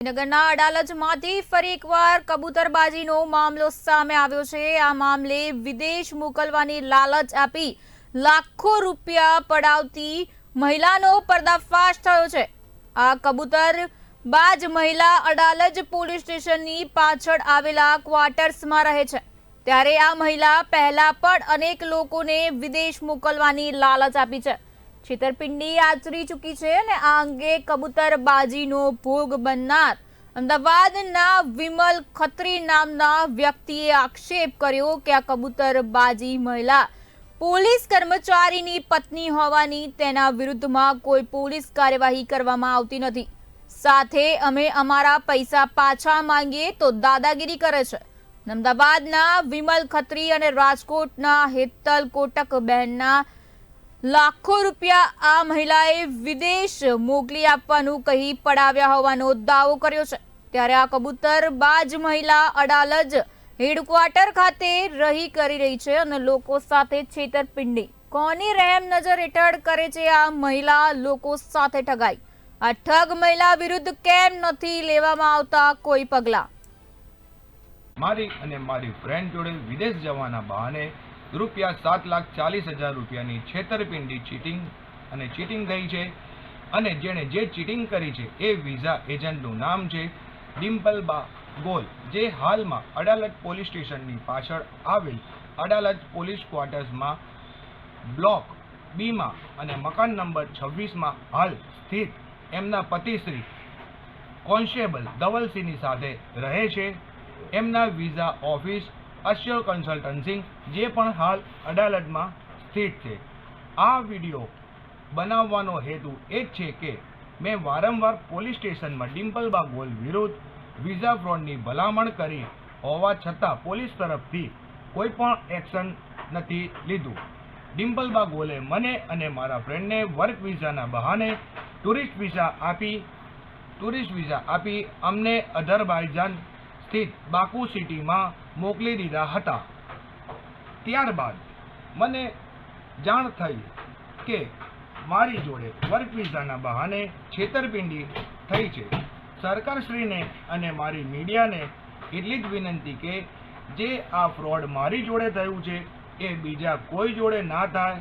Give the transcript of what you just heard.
નગરના અડાલજમાંથી ફરી એકવાર કબૂતરબાજીનો મામલો સામે આવ્યો છે. આ મામલે વિદેશ મોકલવાની લાલચ આપી લાખો રૂપિયા પડાવતી મહિલાનો પર્દાફાશ થયો છે. આ કબૂતર બાજ મહિલા અડાલજ પોલીસ સ્ટેશનની પાછળ આવેલા ક્વાર્ટર્સમાં રહે છે. ત્યારે આ મહિલા પહેલા પણ અનેક લોકોને વિદેશ મોકલવાની લાલચ આપી છે. છેતરપિંડી આચરી ચૂકી છે અને આ અંગે કબૂતરબાજીનો ભોગ બનનાર અમદાવાદના વિમલ ખત્રી નામના વ્યક્તિએ આક્ષેપ કર્યો કે આ કબૂતરબાજી મહિલા પોલીસ કર્મચારીની પત્ની હોવાની તેના વિરુદ્ધમાં કોઈ પોલીસ કાર્યવાહી કરવામાં આવતી નથી. સાથે અમે અમારા પૈસા પાછા માંગીએ તો દાદાગીરી કરે છે. અમદાવાદના વિમલ ખત્રી અને રાજકોટના હેતલ કોટક બહેનના લાખો રૂપિયા આ મહિલાએ વિદેશ મોકલી આપવાનું કહી પડાવ્યા હોવાનો દાવો કર્યો છે. ત્યારે આ કબૂતર બાજ મહિલા અડાલજ હેડક્વાર્ટર ખાતે રહી કરી રહી છે અને લોકો સાથે છેતરપિંડી. કોની રહેમ નજર હેઠળ કરે છે આ મહિલા લોકો સાથે ઠગાઈ? આ ઠગ મહિલા વિરુદ્ધ કેમ નથી લેવામાં આવતા કોઈ પગલાં? મારી અને મારી ફ્રેન્ડ જોડે વિદેશ જવાના બહાને રૂપિયા સાત લાખ ચાલીસ હજાર રૂપિયાની છેતરપિંડી ચીટિંગ અને ચીટિંગ થઈ છે. અને જેણે જે ચીટિંગ કરી છે એ વિઝા એજન્ટનું નામ છે ડિમ્પલબા ગોલ, જે હાલમાં અડાલજ પોલીસ સ્ટેશનની પાછળ આવેલ અડાલજ પોલીસ ક્વાર્ટર્સમાં બ્લોક બીમાં અને મકાન નંબર છવ્વીસમાં હાલ સ્થિત એમના પતિશ્રી કોન્સ્ટેબલ ધવલસિંહની સાથે રહે છે. એમના વિઝા ઓફિસ અશ્યોર કન્સલ્ટન્સી જે પણ હાલ અડાલજમાં સ્થિત છે. આ વીડિયો બનાવવાનો હેતુ એ જ છે કે, મેં વારંવાર પોલીસ સ્ટેશનમાં ડિમ્પલબા ગોલ વિરુદ્ધ વિઝા ફ્રોડની ભલામણ કરી હોવા છતાં પોલીસ તરફથી કોઈ પણ એક્શન નથી લીધું. ડિમ્પલબા ગોલે મને અને મારા ફ્રેન્ડને વર્ક વિઝાના બહાને ટુરિસ્ટ વિઝા આપી, ટુરિસ્ટ વિઝા આપી અમને અધરબાઈજાન સ્થિત બાકુ સિટીમાં મોકલી દીધા હતા. ત્યારબાદ મને જાણ થઈ કે મારી જોડે વર્ક વિઝાના બહાને છેતરપિંડી થઈ છે. સરકારશ્રીને અને મારી મીડિયાને એટલી જ વિનંતી કે જે આ ફ્રોડ મારી જોડે થયું છે એ બીજા કોઈ જોડે ના થાય